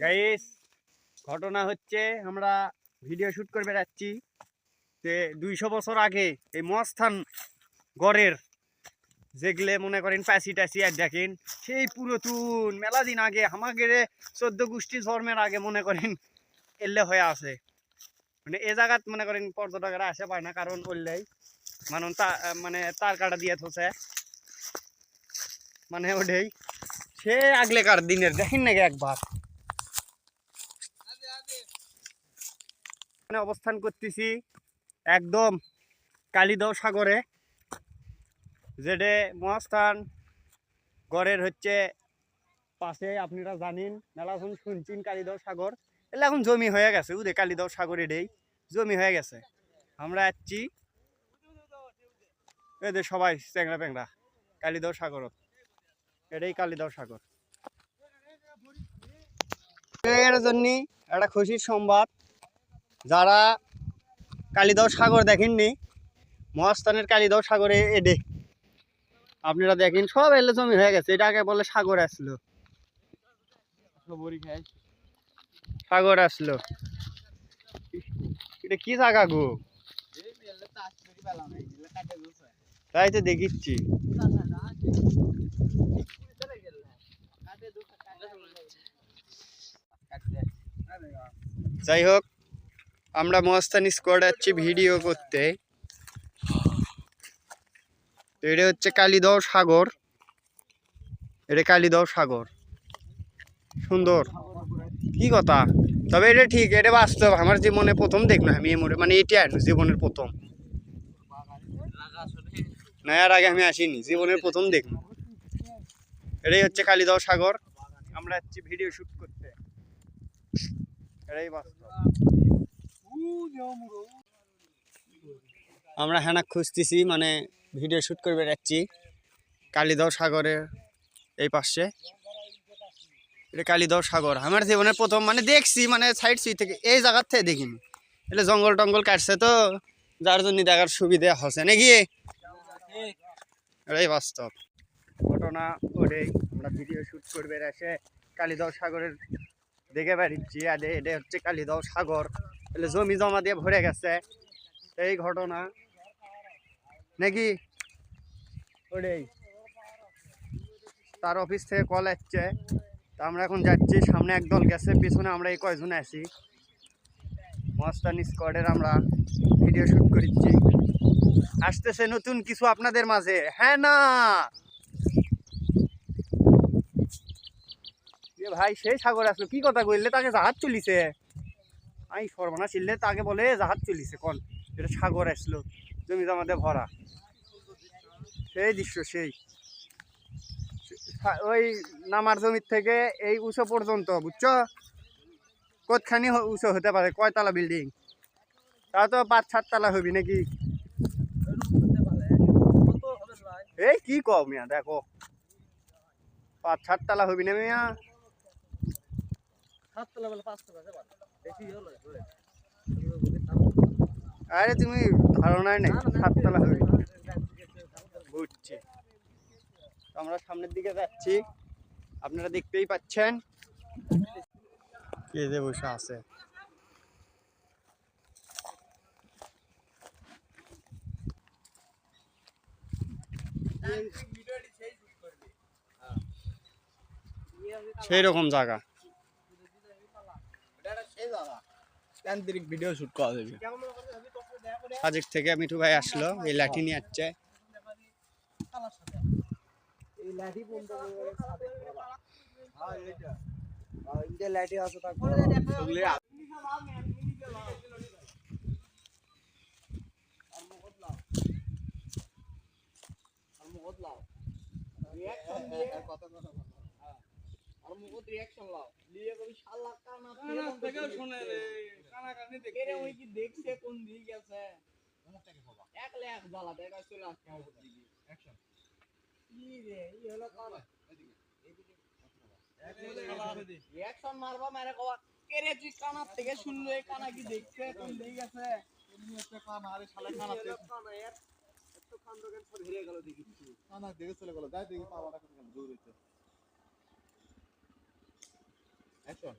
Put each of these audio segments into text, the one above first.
Guys ঘটনা হচ্ছে আমরা ভিডিও শুট করে বেড়াচ্ছি যে দুইশো বছর আগে এই মস্থান গড়ের যেগুলো মনে করেন প্যাসি ট্যাসি আর দেখেন, সেই পুরাতন মেলা দিন আগে আমাদের চোদ্দ গোষ্ঠী ধর্মের আগে মনে করেন এলে হয়ে আছে। মানে এ জায়গাত মনে করেন পর্যটকেরা আসে পায় না, কারণ করলেই মানুষ তা মানে তার কাটা দিয়ে থসে মানে ওটাই সে আগলেকার দিনের, দেখেন নাকি একবার? এখানে অবস্থান করতেছি একদম কালিদাও সাগরে যেটা মহাস্থান গড়ের হচ্ছে পাশে, আপনারা জানেন মেলাখন শুনছেন কালিদাও সাগর। এলে এখন জমি হয়ে গেছে, উদে কালিদাও সাগর এটাই জমি হয়ে গেছে। আমরা যাচ্ছি এদের সবাই চ্যাংরা প্যাংরা কালিদাও সাগর। এটাই কালিদাও সাগর। এর জন্য একটা খুশির সংবাদ যারা কালিদাও সাগর দেখেননি, মহাস্থানের কালিদাও সাগরে এডে। আপনারা দেখেন, সব এলে জমি হয়ে গেছে। এটা আগে বলে সাগর আসলো। সাগর আসলো। এটা কি জায়গা গো? তাই তো দেখিচ্ছি। যাই হোক আমরা মস্তান স্কোয়াড যাচ্ছি ভিডিও করতে। এটা হচ্ছে কালিদাও সাগর। এটা কালিদাও সাগর। সুন্দর। কি কথা? তবে এটা ঠিক, এটা বাস্তব। আমার জীবনে প্রথম দেখলাম আমি এমরে মানে এটা আর জীবনের প্রথম। না, এর আগে আমি আসিনি। জীবনের প্রথম দেখলাম। এটাই হচ্ছে কালিদাও সাগর। আমরা যাচ্ছি ভিডিও শুট করতে। এটাই বাস্তব। আমরা হ্যানা খুঁজতেছি মানে ভিডিও শ্যুট করে বেড়াচ্ছি কালিদাও সাগরের এই পাশে। এটা কালিদাও সাগর। আমার জীবনের প্রথম মানে দেখছি মানে সাইড সুই থেকে, এই জায়গার থেকে দেখিনি। এটা জঙ্গল টঙ্গল কাটছে তো, যার জন্য দেখার সুবিধা হচ্ছে নাকি? এটাই বাস্তব। ঘটনা ওটাই আমরা ভিডিও শ্যুট করবে এসে কালিদাও সাগরের দেখে বেড়াচ্ছি। আর এটা হচ্ছে কালিদাও সাগর। জমি জমা দিয়ে ভরে গেছে। এই ঘটনা। নাকি? তার অফিস থেকে কল আসছে। তা আমরা এখন যাচ্ছি, সামনে একদল গেছে, পিছনে আমরা এই কয়জন আছি? মস্তানি স্কোয়াডের আমরা ভিডিও শুট করছি আসতেছে নতুন কিছু আপনাদের মাঝে। হ্যাঁ না? ভাই, সেই সাগর আসলো। কি কথা কইলে? তাকে জাহাজ চলিছে আমি সর্বনা ছিললে তাকে বলে, জাহাজ চলিছে কোন এটা সাগর আসলো, জমি জমাতে ভরা। সেই দৃশ্য, সেই। ওই নামার জমির থেকে এই উঁচু পর্যন্ত, বুঝছ? কতখানি উঁচু হতে পারে, কয়তলা বিল্ডিং? তা তো পাঁচ সাততলা হবি নাকি? এই কি কও মিয়া, দেখো। পাঁচ সাততলা হবি না মিয়া? আরে তুমি ধারণাই নেই সাততলা হবি বুঝছি। আমরা সামনের দিকে যাচ্ছি। আপনারা দেখতেই পাচ্ছেন। কে যে বসে আছে? সেই রকম জায়গা। যান্ত্রিক ভিডিও শুট করা যাবে। সাজেক থেকে মিঠু ভাই আসলো এই লাঠি নিয়ে আসছে। দেখছে কোন দিক গেছে এক লাখ জ্বালা দেখা চলে আসছে আমার দিকে কি রে ই হলো কান রিয়াকশন মারবা মেরে কবা কে রে তুই কানার থেকে শুনলো এই কানা কি দেখছে কোন দিক গেছে এমনি একটা কান আরে শালা কানা কানা এর একটু কান দোকান পর হেরে গেল দেখি। কানা দেখে চলে গেল যাই দেখি পাওয়াটা কেন জোর হইছে। অ্যাকশন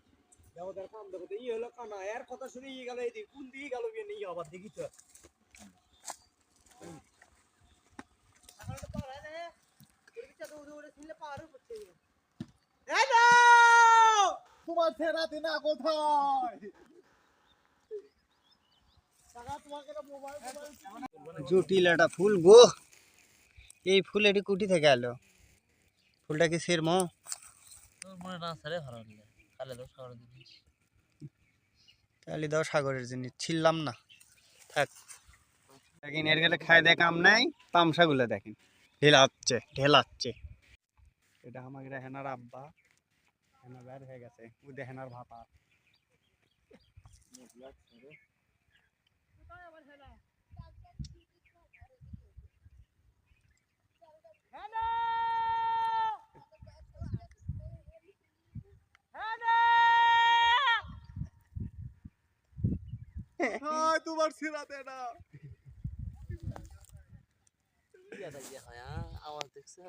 দেবতার কাম দেবতা ই হলো কানা এর কথা শুনে ই গেল এই কোন দিকে গেল বিয়ে নিয়ে আবার দেখি তো। তোমার না কোথায়? জটিল একটা ফুল গো। এই ফুল এটি কুটি থেকে এলো। ফুলটা কি সেরম? তোর মনে না সারে ভালো লাগে। জিনিস তাহলে দাও সাগরের জিনিস ছিললাম না। থাক। দেখেন এর গেলে খায় দেয় কাম নাই তামসাগুলো দেখেন। ঢেলাচ্ছে ঢেলাচ্ছে। এটা আমাকে হেনার আব্বা। হেনা বের হয়ে গেছে। উদে হেনার ভাপা তোমার সিরাতে না। আমার দেখছে।